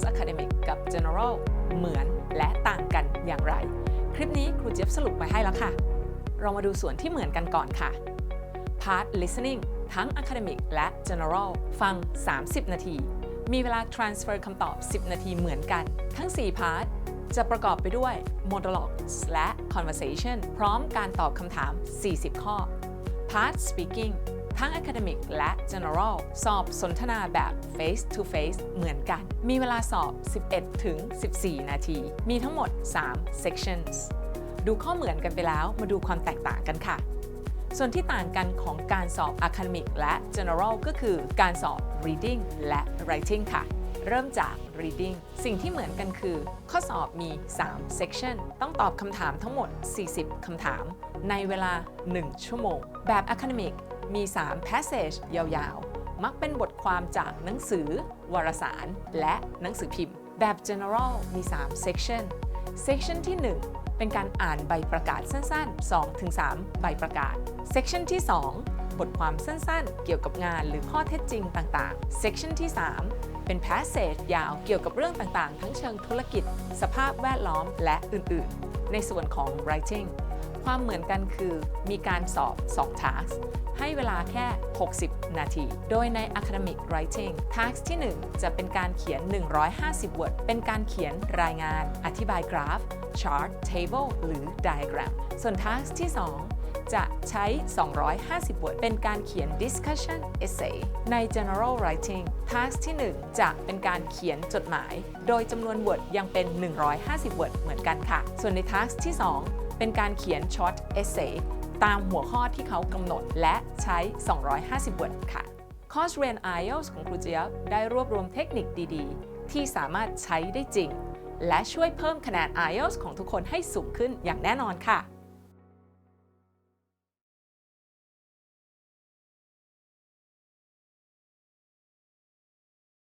IELTS Academic กับ General เหมือนและต่างกันอย่างไร คลิปนี้ครูเจี๊ยบสรุปไว้ให้แล้วค่ะ เรามาดูส่วนที่เหมือนกันก่อนค่ะ Part Listening ทั้ง Academic และ General ฟัง 30 นาที มีเวลา transfer คำตอบ 10 นาทีเหมือนกัน ทั้ง4 Part จะประกอบไปด้วย Monologues และ Conversation พร้อมการตอบคำถาม 40 ข้อ Part Speaking ทั้ง Academic และ General สอบสนทนาแบบ Face to Face เหมือนกัน มีเวลาสอบ 11 ถึง 14 นาที มีทั้งหมด 3 sections ดูข้อเหมือนกันไปแล้วมาดูความแตกต่างกันค่ะ ส่วนที่ต่างกันของการสอบ Academic และ General ก็คือการสอบ Reading และ Writing ค่ะ เริ่มจาก Reading สิ่งที่เหมือนกันคือ ข้อสอบมี 3 section ต้องตอบคำถามทั้งหมด 40 คำถาม ในเวลา 1 ชั่วโมง แบบ Academic มี 3 passage ยาวๆ มักเป็นบทความจากหนังสือ วารสาร และหนังสือพิมพ์ แบบ General มี 3 section section ที่ 1 เป็นการอ่านใบประกาศสั้นๆ 2-3 ใบประกาศ section ที่ 2 บทความสั้นๆ เกี่ยวกับงานหรือข้อเท็จจริงต่างๆ section ที่ 3 เป็น passage ยาวเกี่ยวกับเรื่องต่างๆ ทั้งเชิงธุรกิจ สภาพแวดล้อมและอื่นๆ ในส่วนของ writing ความเหมือนกันคือมีการสอบ 2 task ให้เวลาแค่ 60 นาที โดยใน academic writing task ที่ 1 จะเป็นการเขียน 150 word เป็นการเขียนรายงาน อธิบายกราฟ chart table หรือ diagram ส่วน task ที่ 2 จะใช้ 250 word เป็นการเขียน discussion essay ใน general writing task ที่ 1 จะเป็นการเขียนจดหมาย โดยจำนวน word ยังเป็น 150 word เหมือนกันค่ะ ส่วนใน task ที่ 2 เป็นการเขียนช็อตเอเซ่ตามหัวข้อที่เขากำหนดและใช้ 250 บทค่ะคอร์สเรียน IELTS ของครูเจี๊ยบได้รวบรวมเทคนิคดีๆ ที่สามารถใช้ได้จริง และช่วยเพิ่มคะแนน IELTS ของทุกคนให้สูงขึ้นอย่างแน่นอนค่ะ